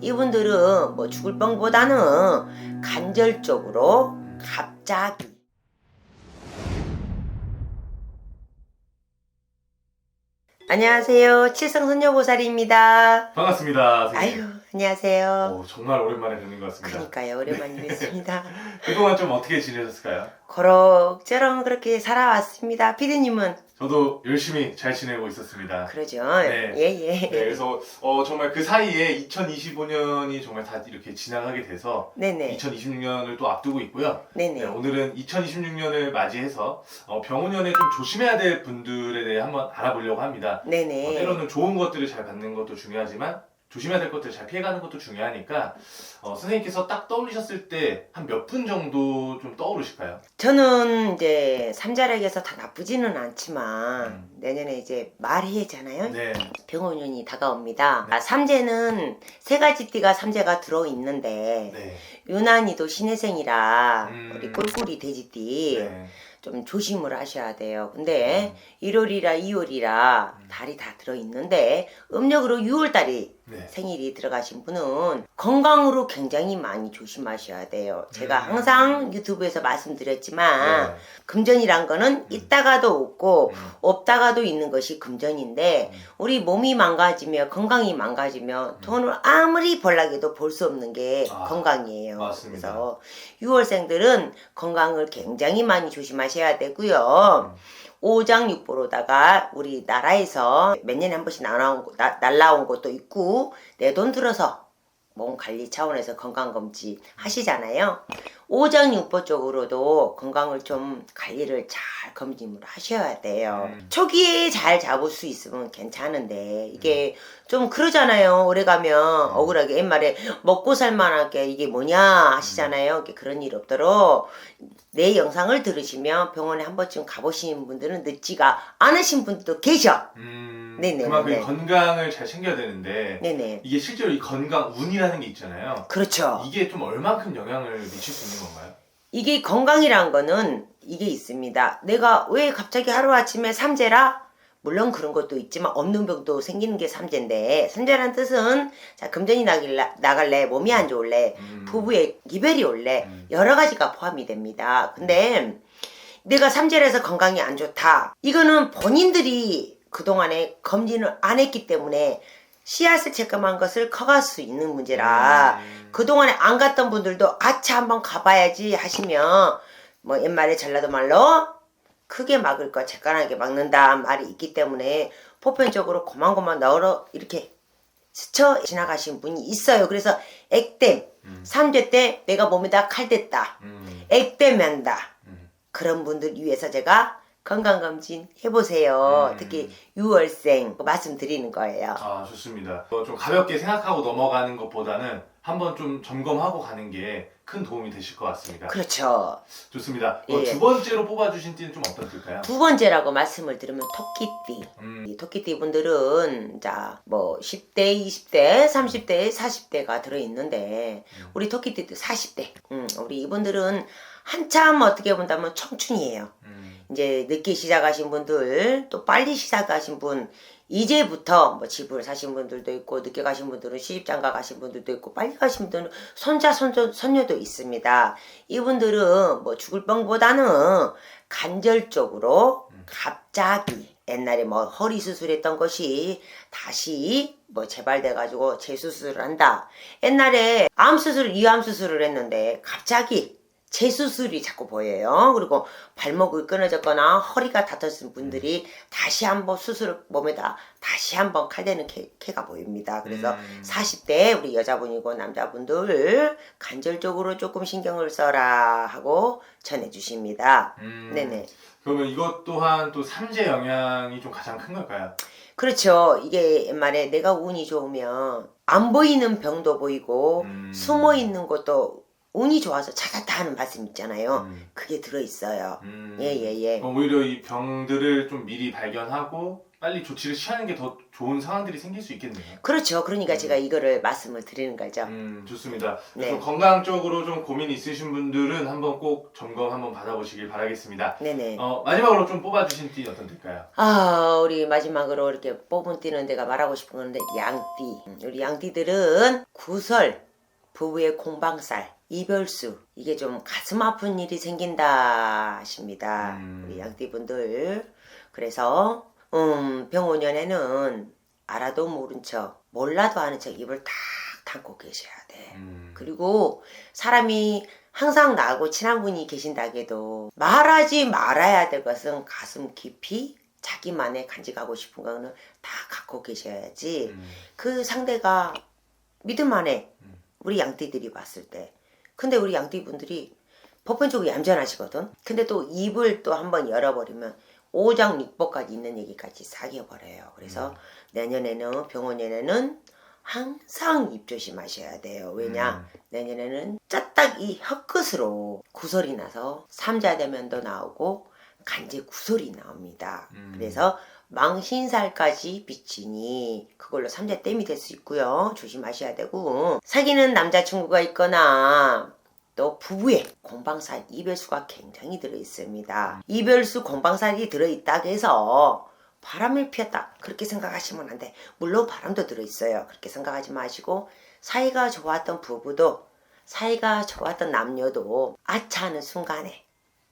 이분들은 뭐 죽을 병보다는 간절적으로 갑자기 안녕하세요. 칠성선녀보살입니다. 반갑습니다. 선생님. 아유, 안녕하세요. 오, 정말 오랜만에 뵙는 것 같습니다. 그러니까요. 오랜만에 뵙습니다. 그동안 좀 어떻게 지내셨을까요? 그럭저럭 그렇게 살아왔습니다. 피디님은 저도 열심히 잘 지내고 있었습니다. 그러죠. 네. 예, 예. 네, 그래서 어, 정말 그 사이에 2025년이 정말 다 이렇게 지나가게 돼서 네네. 2026년을 또 앞두고 있고요. 네네. 네, 오늘은 2026년을 맞이해서 어, 병원년에 좀 조심해야 될 분들에 대해 한번 알아보려고 합니다. 어, 네네. 때로는 좋은 것들을 잘 받는 것도 중요하지만 조심해야 될 것들을 잘 피해가는 것도 중요하니까 어, 선생님께서 딱 떠올리셨을 때 한 몇 분 정도 좀 떠오르실까요? 저는 이제 삼자력에서 다 나쁘지는 않지만 음. 내년에 이제 말해잖아요. 네. 병원년이 다가옵니다. 아, 삼재는 세 가지 띠가 삼재가 들어 있는데 네. 유난히도 신혜생이라 음. 우리 꿀꿀이 돼지띠 네. 좀 조심을 하셔야 돼요. 근데 음. 1월이라 2월이라 달이 다 들어 있는데 음력으로 6월 달이 네. 생일이 들어가신 분은 건강으로 굉장히 많이 조심하셔야 돼요. 제가 음. 항상 유튜브에서 말씀드렸지만 네. 금전이란 거는 있다가도 없고 음. 없다가 도 있는 것이 금전인데 음. 우리 몸이 망가지며 건강이 망가지면 돈을 아무리 벌라해도 볼수 없는 게 아, 건강이에요. 맞습니다. 그래서 6월생들은 건강을 굉장히 많이 조심하셔야 되고요. 음. 오장육보로다가 우리 나라에서 몇 년에 한 번씩 날아온, 거- 나- 날라온 것도 있고 내 돈 들어서 몸 관리 차원에서 건강검진 하시잖아요. 오장육보 쪽으로도 건강을 좀 관리를 잘 검진을 하셔야 돼요. 음. 초기에 잘 잡을 수 있으면 괜찮은데 이게 좀 그러잖아요. 오래 가면 억울하게 옛말에 먹고 살만하게 이게 뭐냐 하시잖아요. 이게 그런 일 없도록 내 영상을 들으시면 병원에 한 번쯤 가보시는 분들은 늦지가 않으신 분들도 계셔. 음, 네네, 그만큼 네. 건강을 잘 챙겨야 되는데 네네. 이게 실제로 이 건강 운이라는 게 있잖아요. 그렇죠. 이게 좀 얼만큼 영향을 미칠 수 있는 건가요? 이게 건강이란 거는 이게 있습니다. 내가 왜 갑자기 하루아침에 삼재라? 물론 그런 것도 있지만 없는 병도 생기는 게 삼재인데 삼재란 뜻은 자 금전이 나길래, 나갈래 몸이 안 좋을래 음. 부부의 기별이 올래 음. 여러 가지가 포함이 됩니다. 근데 내가 삼재라서 건강이 안 좋다. 이거는 본인들이 그동안에 검진을 안 했기 때문에 씨앗을 체크한 것을 커갈 수 있는 문제라 음. 그동안에 안 갔던 분들도 아차 한번 가봐야지 하시면 뭐 옛말에 전라도 말로 크게 막을 거 재깐하게 막는다 말이 있기 때문에 보편적으로 고만고만 넣어 이렇게 스쳐 지나가신 분이 있어요. 그래서 액땜 음. 삼재 때 내가 몸에다 칼 댔다. 음. 액땜한다. 음. 그런 분들 위해서 제가 건강검진 해보세요. 음. 특히 6월생 말씀드리는 거예요. 아 좋습니다. 어, 좀 가볍게 생각하고 넘어가는 것보다는 한번 좀 점검하고 가는 게 큰 도움이 되실 것 같습니다. 그렇죠. 좋습니다. 어, 예. 두 번째로 뽑아주신 띠는 좀 어떤 띠일까요? 두 번째라고 말씀을 드리면 토끼띠. 음. 이 토끼띠 분들은 자 뭐 10대, 20대, 30대, 40대가 들어 있는데 음. 우리 토끼띠도 40대. 음, 우리 이분들은 한참 어떻게 본다면 청춘이에요. 음. 이제 늦게 시작하신 분들 또 빨리 시작하신 분 이제부터 뭐 집을 사신 분들도 있고 늦게 가신 분들은 시집장가 가신 분들도 있고 빨리 가신 분들은 손자 손자 손녀도 있습니다. 이분들은 뭐 죽을 병보다는 간절적으로 갑자기 옛날에 뭐 허리 수술했던 것이 다시 뭐 재발돼 가지고 재수술을 한다. 옛날에 암 수술 이암 수술을 했는데 갑자기 재수술이 자꾸 보여요. 그리고 발목이 끊어졌거나 허리가 다쳤은 분들이 다시 한번 수술 몸에다 다시 한번 칼대는 캐, 캐가 보입니다. 그래서 음. 40대 우리 여자분이고 남자분들 간절적으로 조금 신경을 써라 하고 전해주십니다. 음. 네네. 그러면 이것 또한 또 삼재 영향이 좀 가장 큰 걸까요? 그렇죠. 이게 옛말에 내가 운이 좋으면 안 보이는 병도 보이고 음. 숨어 있는 것도 운이 좋아서 찾았다 하는 말씀 있잖아요. 음. 그게 들어 있어요. 음. 예, 예, 예. 그럼 오히려 이 병들을 좀 미리 발견하고 빨리 조치를 취하는 게 더 좋은 상황들이 생길 수 있겠네요. 그렇죠. 그러니까 제가 이거를 말씀을 드리는 거죠. 음, 좋습니다. 네. 좀 건강 쪽으로 좀 고민 있으신 분들은 한번 꼭 점검 한번 받아보시길 바라겠습니다. 네네. 어, 마지막으로 좀 뽑아주신 띠 어떤 띠일까요? 아, 우리 마지막으로 이렇게 뽑은 띠는 내가 말하고 싶은 건데 양띠. 음, 우리 양띠들은 구설, 부부의 공방살, 이별수 이게 좀 가슴 아픈 일이 생긴다 하십니다. 음. 우리 양띠분들. 그래서 음, 병원연에는 알아도 모른 척, 몰라도 아는 척 입을 탁 담고 계셔야 돼. 음, 그리고 사람이 항상 나하고 친한 분이 계신다게도 말하지 말아야 될 것은 가슴 깊이 자기만의 간직하고 싶은 거는 다 갖고 계셔야지 음, 그 상대가 믿음 안에 음. 우리 양띠들이 봤을 때 근데 우리 양띠 분들이 법본적으로 얌전하시거든 근데 또 입을 또 한번 열어버리면 오장육법까지 있는 얘기까지 사겨버려요 그래서 음. 내년에는 병원년에는 항상 입 조심하셔야 돼요 왜냐 음, 내년에는 짜딱 이 혀끝으로 구설이 나서 삼자대면도 나오고 간제 구설이 나옵니다. 음. 그래서 망신살까지 비치니 그걸로 삼자댐이 될 수 있고요. 조심하셔야 되고 사귀는 남자친구가 있거나 또 부부의 공방살 이별수가 굉장히 들어 있습니다. 이별수 공방살이 들어 있다고 해서 바람을 피웠다 그렇게 생각하시면 안 돼. 물론 바람도 들어 있어요. 그렇게 생각하지 마시고 사이가 좋았던 부부도 사이가 좋았던 남녀도 아차하는 순간에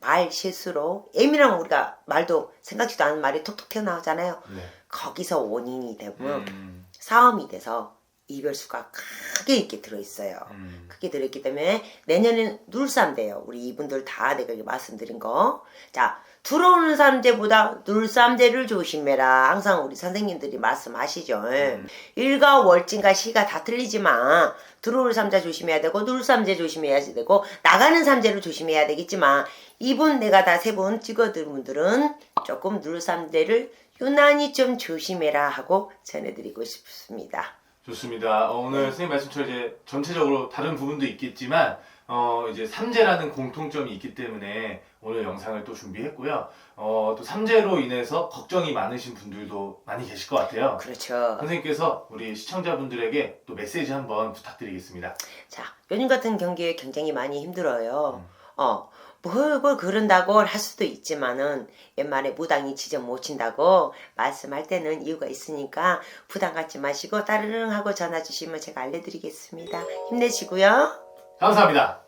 말 실수로 예민하면 우리가 말도 생각지도 않은 말이 톡톡 튀어나오잖아요. 네. 거기서 원인이 되고 음, 싸움이 돼서 이별수가 크게 있게 들어있어요. 음, 크게 들어있기 때문에 내년에는 눌삼돼요. 우리 이분들 다 내가 이렇게 말씀드린 거. 자, 들어오는 삼재보다 눌삼재를 조심해라. 항상 우리 선생님들이 말씀하시죠. 음. 일과 월진과 시가 다 틀리지만 들어올 삼재 조심해야 되고 눌삼재 조심해야 되고 나가는 삼재를 조심해야 되겠지만 이분 내가 다세분 찍어드린 분들은 조금 눌삼재를 유난히 좀 조심해라 하고 전해드리고 싶습니다. 좋습니다. 어, 오늘 선생님 말씀처럼 이제 전체적으로 다른 부분도 있겠지만 어, 이제 삼재라는 공통점이 있기 때문에 오늘 영상을 또 준비했고요. 어, 또 삼재로 인해서 걱정이 많으신 분들도 많이 계실 것 같아요. 그렇죠. 선생님께서 우리 시청자분들에게 또 메시지 한번 부탁드리겠습니다. 자, 요즘 같은 경기에 굉장히 많이 힘들어요. 음. 어, 뭘, 뭘 그런다고 할 수도 있지만은 옛말에 무당이 지점 못 친다고 말씀할 때는 이유가 있으니까 부담 갖지 마시고 따르릉 하고 전화 주시면 제가 알려드리겠습니다. 힘내시고요. 감사합니다.